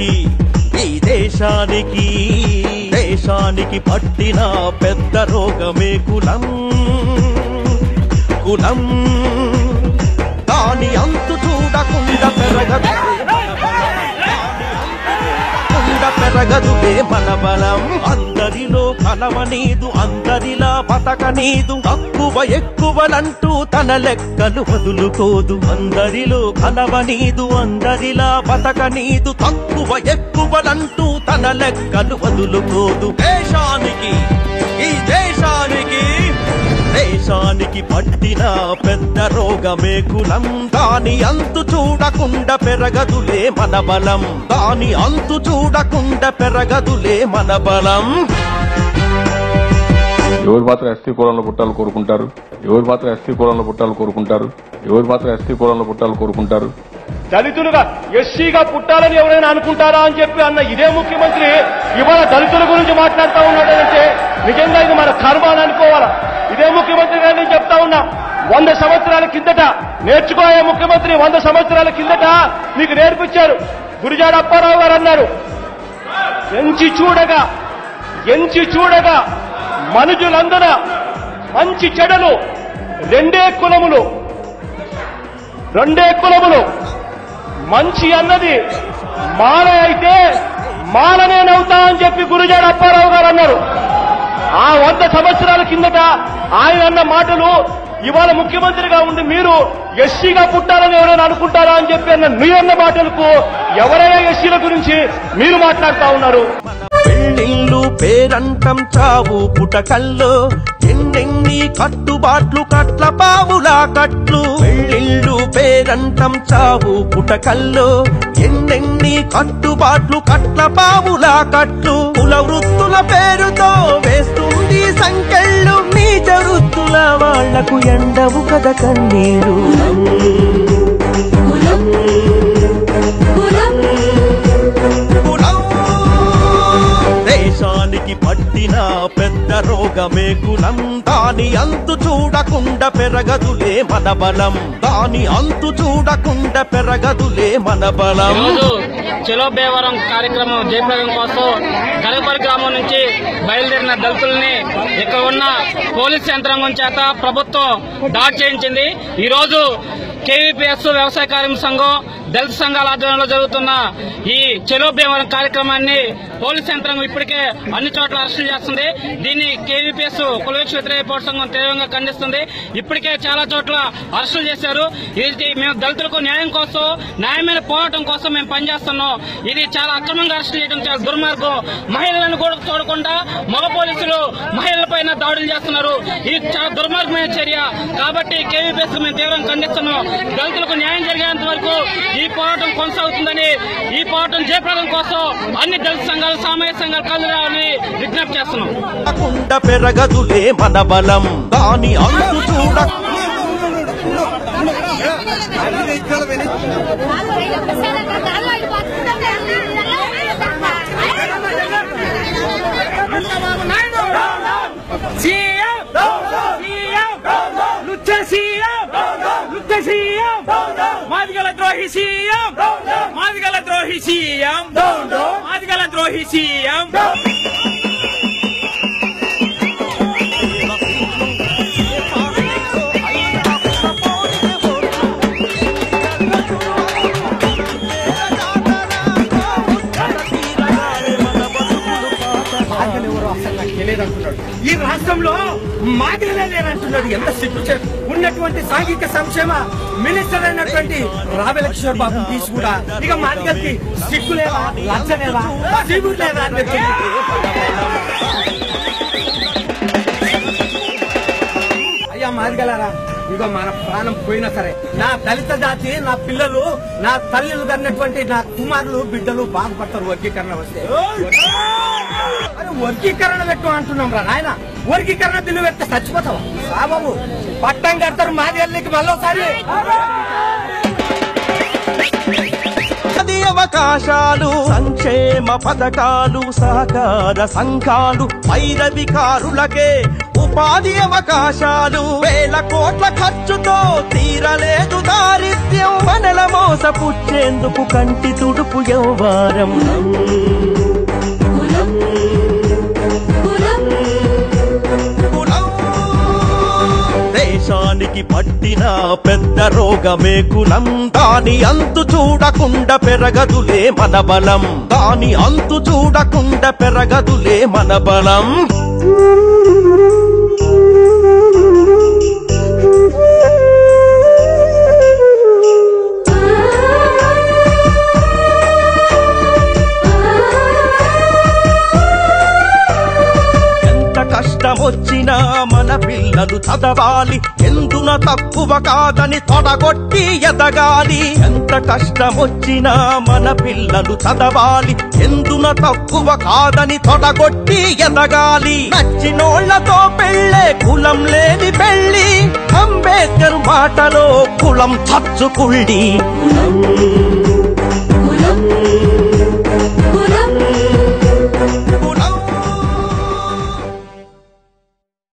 దేశానికి ఈ దేశానికి దేశానికి పట్టిన పెద్ద రోగమే కులం. కులం. దాని అంతు చూడకుండా పెరగదు. పెరగదు. మన బలం అందరిలో కలవనీదు అందరిలా బతకనీదు తక్కువ ఎక్కువలంటూ తన లెక్కలు వదులుకోదు. అందరిలో కలవనీదు అందరిలా బతకనీదు తక్కువ ఎక్కువలంటూ తన లెక్కలు వదులుకోదు. దేశానికి ఈ దేశానికి దేశానికి పట్టిన పెద్ద రోగమే కులం. దాని అంతు చూడకుండా పెరగదులే మన బలం. దాని అంతు చూడకుండా పెరగదులే మన బలం. ఎవరు మాత్రం ఎస్టీ కులంలో పుట్టాలు కోరుకుంటారు? ఎవరు మాత్రం ఎస్టీ కులంలో పుట్టాలు కోరుకుంటారు? ఎవరు మాత్రం ఎస్టీ కులంలో పుట్టాలు కోరుకుంటారు? దళితులుగా ఎస్సీగా పుట్టాలని ఎవరైనా అనుకుంటారా అని చెప్పి అన్న ఇదే ముఖ్యమంత్రి ఇవాళ దళితుల గురించి మాట్లాడుతూ ఉన్నాడంటే నిజంగా ఇది మన కర్మ అని అనుకోవాలా? ఇదే ముఖ్యమంత్రి గారు నేను చెప్తా ఉన్నా వంద సంవత్సరాల కిందట నేర్చుకోయే ముఖ్యమంత్రి వంద సంవత్సరాల కిందట మీకు నేర్పించారు. గురిజాడ అప్పారావు గారు అన్నారు ఎంచి చూడగా ఎంచి చూడగా మనుషులందర మంచి చెడలు రెండే కులములు రెండే కులములు. మంచి అన్నది మాల అయితే మాలనే అని చెప్పి గురుజాడ అప్పారావు గారు అన్నారు. ఆ వంద సంవత్సరాల కిందట ఆయన అన్న మాటలు ఇవాళ ముఖ్యమంత్రిగా ఉండి మీరు ఎస్సీగా పుట్టాలని ఎవరైనా అనుకుంటారా అని చెప్పి అన్న నీ అన్న మాటలకు ఎవరైనా ఎస్సీల గురించి మీరు మాట్లాడుతా ఉన్నారు. పెళ్ళిళ్ళు పేరంటం చావు పుటకల్లో. ఎన్నెన్ని కట్టుబాట్లు కట్ల పావులా కట్లు. పెళ్ళిళ్ళు పేరంటం చావు పుటకల్లో. ఎన్నెన్ని కట్టుబాట్లు కట్ల పావులా కట్లు. కుల వృత్తుల పేరుతో వేస్తుంది సంకెళ్ళు. మీ వృత్తుల వాళ్ళకు ఎండవు కథ కన్నీరు. రోగమే కులం దాని అంతు చూడకుండా పెరగదులే మన బలం దాని అంతు చూడకుండా పెరగదులే మన బలం ఈరోజు బేవరం కార్యక్రమం జయప్రదం కోసం గలపల్లి గ్రామం నుంచి బయలుదేరిన దళితుల్ని ఇక్కడ ఉన్న పోలీస్ యంత్రాంగం చేత ప్రభుత్వం దాడి చేయించింది. ఈ రోజు కేవీపీఎస్ వ్యవసాయ కార్మిక సంఘం దళిత సంఘాల ఆధ్వర్యంలో జరుగుతున్న ఈ చెలో కార్యక్రమాన్ని పోలీస్ యంత్రాంగం ఇప్పటికే అన్ని చోట్ల అరెస్టులు చేస్తుంది. దీన్ని కేవీపీఎస్ కులవిక్ష వ్యతిరేక పోటీ సంఘం తీవ్రంగా ఖండిస్తుంది. ఇప్పటికే చాలా చోట్ల అరెస్టులు చేశారు. ఇది మేము దళితులకు న్యాయం కోసం న్యాయమైన పోరాటం కోసం మేము పనిచేస్తున్నాం. ఇది చాలా అక్రమంగా అరెస్టు చేయడం చాలా దుర్మార్గం. మహిళలను కూడా చూడకుండా మగ పోలీసులు మహిళల పైన దాడులు చేస్తున్నారు. ఇది చాలా దుర్మార్గమైన చర్య. కాబట్టి కేవీపీఎస్ మేము తీవ్రంగా ఖండిస్తున్నాం. దళితులకు న్యాయం జరిగేంత వరకు ఈ పోరాటం కొనసాగుతుందని ఈ పోరాటం జయప్రదం కోసం అన్ని దళిత సంఘాలు సామాజిక సంఘాలు కలుగురావాలని విజ్ఞప్తి చేస్తున్నాం. చూడకుండా పెరగదులే మన బలం. దాని అంతు చూడ. సీఎం సీఎం లుచ్చ సీఎం లుచ్చ సీఎం. మాదిగల ద్రోహి సీఎం. మాదిగల ద్రోహి సీఎం. మాదిగల ద్రోహి సీఎం. ఈ రాష్ట్రంలో మాదిరిలే లేదంటున్నాడు ఎంత సిగ్గు ఉన్నటువంటి సాంఘిక సంక్షేమ మినిస్టర్ అయినటువంటి రావెలకిషోర్ బాబు తీసి కూడా ఇక మాదిగలకి సిగ్గు లేదా లచ్చ లేదా సిగ్గు లేదా అని అయ్యా మాదిగలరా ఇక మన ప్రాణం పోయినా సరే నా దళిత జాతి నా పిల్లలు నా తల్లిలు కన్నటువంటి నా కుమారులు బిడ్డలు బాధపడతారు వర్గీకరణ వస్తే. వర్గీకరణ పెట్టు అంటున్నాం రా నాయన. వర్గీకరణ బిల్లు పెడితే చచ్చిపోతావా? రా బాబు. పట్టం కడతారు మాది అల్లికి మళ్ళీసారి. అవకాశాలు సంక్షేమ పథకాలు సహకార సంఘాలు వైరవికారులకే ఉపాధి అవకాశాలు వేలకు ఖర్చుతో తీరలేదు దారిద్ర్యం. మనల మోసపుచ్చేందుకు కంటి తుడుపు యవ్వారం దేశానికి పట్టిన పెద్ద రోగమే కులం. దాని అంతు చూడకుండా పెరగదులే మన బలం దాని అంతు చూడకుండా పెరగదులే మన బలం మన పిల్లలు చదవాలి. ఎందున తక్కువ కాదని తొడగొట్టి ఎదగాలి. ఎంత కష్టమొచ్చినా మన పిల్లలు చదవాలి. ఎందున తక్కువ కాదని తొడగొట్టి ఎదగాలి. నచ్చినోళ్ళతో పెళ్ళే కులం లేని పెళ్ళి. అంబేద్కర్ మాటలో కులం చచ్చుకుళ్ళి.